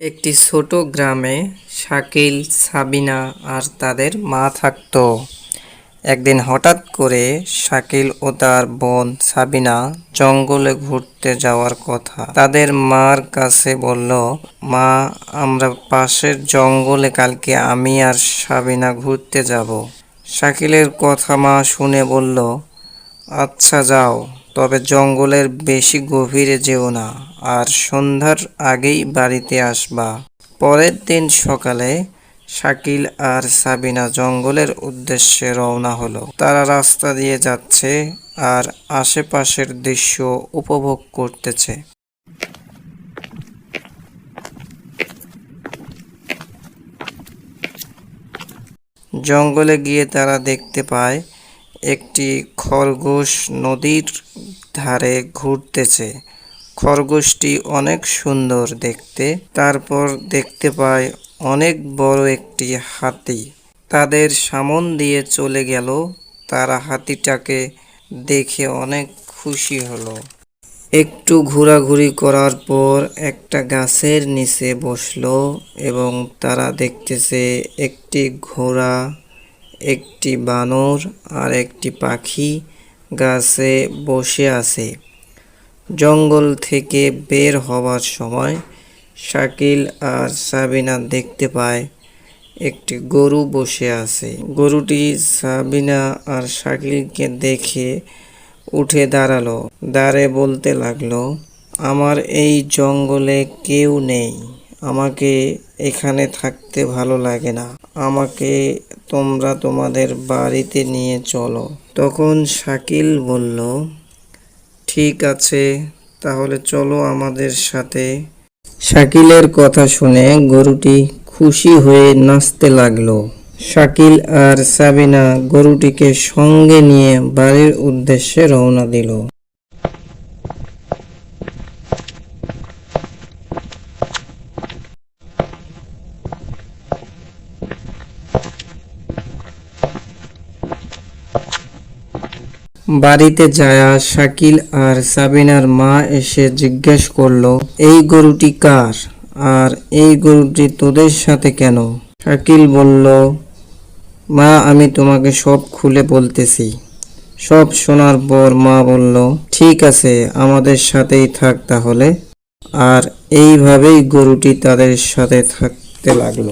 একটি ছোট গ্রামে শাকিল, সাবিনা আর তাদের মা থাকতো। একদিন হঠাৎ করে শাকিল ও তার বোন সাবিনা জঙ্গলে ঘুরতে যাওয়ার কথা। তাদের মার কাছে বলল, মা, আমরা পাশের জঙ্গলে কালকে আমি আর সাবিনা ঘুরতে যাব। শাকিলের কথা মা শুনে বলল আচ্ছা যাও। তবে জঙ্গলের বেশি গভীরে যেও না, আর সন্ধ্যার আগেই বাড়িতে আসবা। পরের দিন সকালে শাকিল আর সাবিনা জঙ্গলের উদ্দেশ্যে রওনা হলো। তারা রাস্তা দিয়ে যাচ্ছে আর আশেপাশের দৃশ্য উপভোগ করতেছে। জঙ্গলে গিয়ে তারা দেখতে পায় একটি খরগোশ নদীর ধারে ঘুরতেছে। খরগোশটি অনেক সুন্দর দেখতে। তারপর দেখতে পায় অনেক বড় একটি হাতি। তাদের সামন দিয়ে চলে গেল। তারা হাতিটাকে দেখে অনেক খুশি হলো। একটু ঘোরাঘুরি করার পর একটা গাছের নিচে বসল এবং তারা দেখতেছে একটি ঘোড়া একটি বানর আর একটি পাখি গাছে বসে আছে। জঙ্গল থেকে বের হওয়ার সময় শাকিল আর সাবিনা দেখতে পায় একটি গরু বসে আছে। গরুটি সাবিনা আর শাকিলকে দেখে উঠে দাঁড়াল। দাঁড়ে বলতে লাগল, আমার এই জঙ্গলে কেউ নেই। আমাকে এখানে থাকতে ভালো লাগে না। আমাকে তোমরা তোমাদের বাড়িতে নিয়ে চলো। তখন শাকিল বলল, ঠিক আছে, তাহলে চলো আমাদের সাথে। শাকিলের কথা শুনে গরুটি খুশি হয়ে নাচতে লাগল। শাকিল আর সাবিনা গরুটিকে সঙ্গে নিয়ে বাড়ির উদ্দেশ্যে রওনা দিল। বাড়িতে যায়া শাকিল আর সাবিনার মা এসে জিজ্ঞেস করল, এই গরুটি কার? আর এই গরুটি তোদের সাথে কেন? শাকিল বলল, মা, আমি তোমাকে সব খুলে বলতেছি। সব শোনার পর মা বলল, ঠিক আছে, আমাদের সাথেই থাক তাহলে। আর এইভাবেই গরুটি তাদের সাথে থাকতে লাগল।